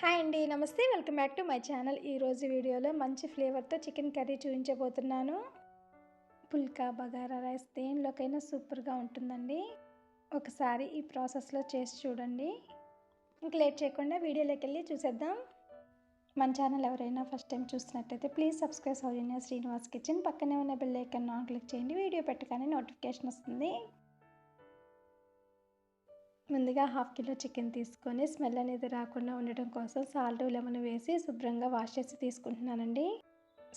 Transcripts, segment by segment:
Hi అండి నమస్తే. Welcome back to my channel. ఈరోజు వీడియోలో మంచి ఫ్లేవర్తో చికెన్ కర్రీ చూపించబోతున్నాను. పుల్కా బగారా రైస్ దేనిలోకైనా సూపర్గా ఉంటుందండి. ఒకసారి ఈ ప్రాసెస్లో చేసి చూడండి. ఇంక లేట్ చేయకుండా వీడియోలోకి వెళ్ళి చూసేద్దాం. మన ఛానల్ ఎవరైనా ఫస్ట్ టైం చూసినట్టయితే please subscribe Soujanya Srinivas kitchen. పక్కనే ఉన్న బెల్ ఐకన్ ఆన్ క్లిక్ చేయండి. వీడియో పెట్టగానే నోటిఫికేషన్ వస్తుంది. ముందుగా హాఫ్ కిలో చికెన్ తీసుకొని స్మెల్ అనేది రాకుండా ఉండటం కోసం సాల్ట్ లెమన్ వేసి శుభ్రంగా వాష్ చేసి తీసుకుంటున్నానండి.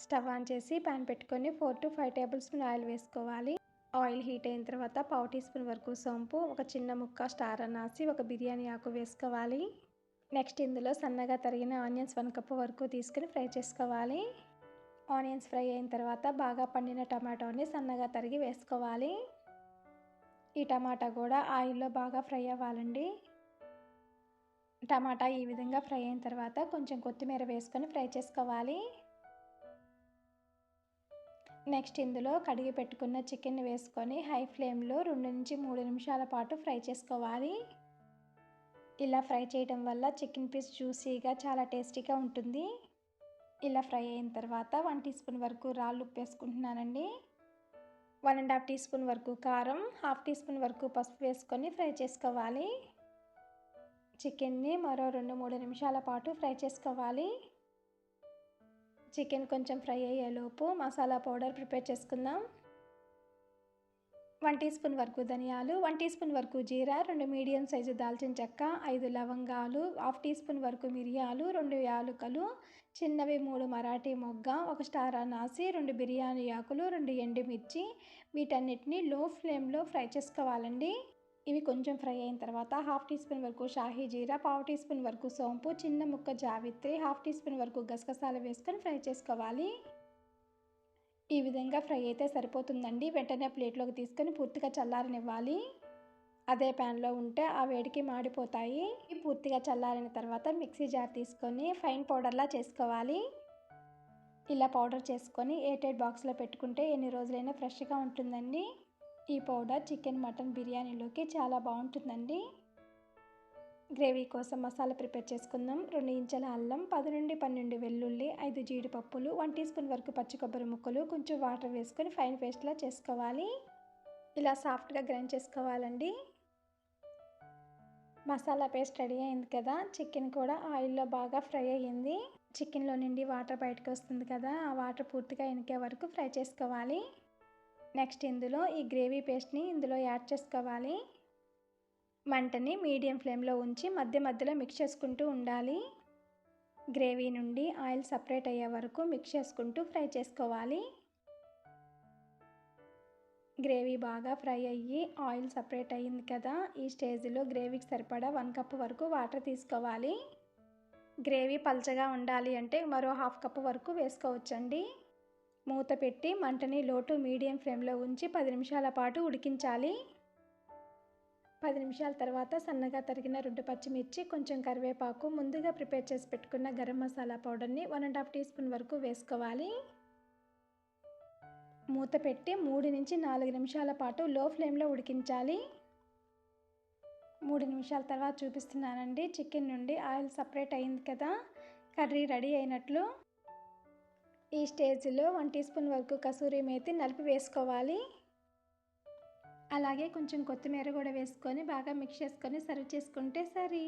స్టవ్ ఆన్ చేసి ప్యాన్ పెట్టుకొని four to five table spoon oil వేసుకోవాలి. ఆయిల్ హీట్ అయిన తర్వాత పావు టీ స్పూన్ వరకు సోంపు ఒక చిన్న ముక్క స్టార్ అనాసి ఒక బిర్యానీ ఆకు వేసుకోవాలి. నెక్స్ట్ ఇందులో సన్నగా తరిగిన ఆనియన్స్ వన్ కప్ వరకు తీసుకుని ఫ్రై చేసుకోవాలి. ఆనియన్స్ ఫ్రై అయిన తర్వాత బాగా పండిన టమాటోని సన్నగా తరిగి వేసుకోవాలి. ఈ టమాటా కూడా ఆయిల్లో బాగా ఫ్రై అవ్వాలండి. టమాటా ఈ విధంగా ఫ్రై అయిన తర్వాత కొంచెం కొత్తిమీర వేసుకొని ఫ్రై చేసుకోవాలి. నెక్స్ట్ ఇందులో కడిగి పెట్టుకున్న చికెన్ వేసుకొని హై ఫ్లేమ్లో రెండు నుంచి మూడు నిమిషాల పాటు ఫ్రై చేసుకోవాలి. ఇలా ఫ్రై చేయడం వల్ల చికెన్ పీస్ జ్యూసీగా చాలా టేస్టీగా ఉంటుంది. ఇలా ఫ్రై అయిన తర్వాత వన్ టీ స్పూన్ వరకు రాళ్ళు ఉప్పు వేసుకుంటున్నానండి one and half tea spoon వరకు కారం హాఫ్ టీ స్పూన్ వరకు పసుపు వేసుకొని ఫ్రై చేసుకోవాలి. చికెన్ని మరో రెండు మూడు నిమిషాల పాటు ఫ్రై చేసుకోవాలి. చికెన్ కొంచెం ఫ్రై అయ్యేలోపు మసాలా పౌడర్ ప్రిపేర్ చేసుకుందాం. వన్ టీ స్పూన్ వరకు ధనియాలు వన్ టీ స్పూన్ వరకు జీరా రెండు మీడియం సైజు దాల్చిన చెక్క ఐదు లవంగాలు హాఫ్ టీ స్పూన్ వరకు మిరియాలు రెండు యాలుకలు చిన్నవి మూడు మరాఠీ మొగ్గ ఒక స్టార్ అనాసి రెండు బిర్యానీ ఆకులు రెండు ఎండుమిర్చి వీటన్నిటిని లో ఫ్లేమ్లో ఫ్రై చేసుకోవాలండి. ఇవి కొంచెం ఫ్రై అయిన తర్వాత హాఫ్ టీ స్పూన్ వరకు షాహీ జీరా పావు టీ స్పూన్ వరకు సోంపు చిన్న ముక్క జావిత్రి హాఫ్ టీ స్పూన్ వరకు గసగసాలు వేసుకొని ఫ్రై చేసుకోవాలి. ఈ విధంగా ఫ్రై అయితే సరిపోతుందండి. వెంటనే ప్లేట్లోకి తీసుకొని పూర్తిగా చల్లారనివ్వాలి. అదే ప్యాన్లో ఉంటే ఆ వేడికి మాడిపోతాయి. పూర్తిగా చల్లారిన తర్వాత మిక్సీ జార్ తీసుకొని ఫైన్ పౌడర్లా చేసుకోవాలి. ఇలా పౌడర్ చేసుకొని ఎయిటెడ్ బాక్స్లో పెట్టుకుంటే ఎన్ని రోజులైనా ఫ్రెష్గా ఉంటుందండి. ఈ పౌడర్ చికెన్ మటన్ బిర్యానీలోకి చాలా బాగుంటుందండి. గ్రేవీ కోసం మసాలా ప్రిపేర్ చేసుకుందాం. రెండు ఇంచెల అల్లం పది నుండి పన్నెండు వెల్లుల్లి ఐదు జీడిపప్పులు వన్ టీ స్పూన్ వరకు పచ్చి కొబ్బరి ముక్కలు కొంచెం వాటర్ వేసుకొని ఫైన్ పేస్ట్లా చేసుకోవాలి. ఇలా సాఫ్ట్గా గ్రైండ్ చేసుకోవాలండి. మసాలా పేస్ట్ రెడీ అయింది కదా. చికెన్ కూడా ఆయిల్లో బాగా ఫ్రై అయ్యింది. చికెన్లో నుండి వాటర్ బయటకు వస్తుంది కదా. ఆ వాటర్ పూర్తిగా ఇనికే వరకు ఫ్రై చేసుకోవాలి. నెక్స్ట్ ఇందులో ఈ గ్రేవీ పేస్ట్ని ఇందులో యాడ్ చేసుకోవాలి. మంటని మీడియం ఫ్లేమ్లో ఉంచి మధ్య మధ్యలో మిక్స్ చేసుకుంటూ ఉండాలి. గ్రేవీ నుండి ఆయిల్ సపరేట్ అయ్యే వరకు మిక్స్ చేసుకుంటూ ఫ్రై చేసుకోవాలి. గ్రేవీ బాగా ఫ్రై అయ్యి ఆయిల్ సపరేట్ అయ్యింది కదా ఈ స్టేజ్లో గ్రేవీకి సరిపడా వన్ కప్ వరకు వాటర్ తీసుకోవాలి. గ్రేవీ పల్చగా ఉండాలి అంటే మరో హాఫ్ కప్ వరకు వేసుకోవచ్చండి. మూత పెట్టి మంటని లోటు మీడియం ఫ్లేమ్లో ఉంచి పది నిమిషాల పాటు ఉడికించాలి. పది నిమిషాల తర్వాత సన్నగా తరిగిన రెండు పచ్చిమిర్చి కొంచెం కరివేపాకు ముందుగా ప్రిపేర్ చేసి పెట్టుకున్న గరం మసాలా పౌడర్ని one and half tea spoon వరకు వేసుకోవాలి. మూత పెట్టి మూడు నుంచి నాలుగు నిమిషాల పాటు లో ఫ్లేమ్లో ఉడికించాలి. మూడు నిమిషాల తర్వాత చూపిస్తున్నానండి. చికెన్ నుండి ఆయిల్ సపరేట్ అయింది కదా కర్రీ రెడీ అయినట్లు. ఈ స్టేజ్లో వన్ టీ స్పూన్ వరకు కసూరి మేతి నలిపి వేసుకోవాలి. అలాగే కొంచెం కొత్తిమీర కూడా వేసుకొని బాగా మిక్స్ చేసుకొని సర్వ్ చేసుకుంటే సరి.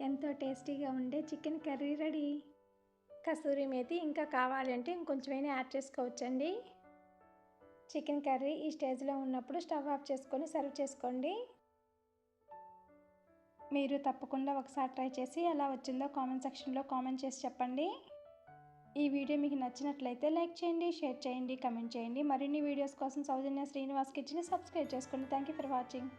ఎంతో టేస్టీగా ఉండే chicken curry ready. Kasuri methi ఇంకా కావాలంటే ఇంకొంచెమైనా యాడ్ చేసుకోవచ్చండి. చికెన్ కర్రీ ఈ స్టేజ్లో ఉన్నప్పుడు స్టవ్ ఆఫ్ చేసుకొని సర్వ్ చేసుకోండి. మీరు తప్పకుండా ఒకసారి ట్రై చేసి ఎలా వచ్చిందో కామెంట్ సెక్షన్లో కామెంట్ చేసి చెప్పండి. ఈ వీడియో మీకు నచ్చినట్లయితే లైక్ చేయండి షేర్ చేయండి కమెంట్ చేయండి. మరిన్ని వీడియోస్ కోసం సౌజన్య శ్రీనివాస్ కిచెన్ని సబ్స్క్రైబ్ చేసుకోండి థ్యాంక్ యూ ఫర్ వాచింగ్.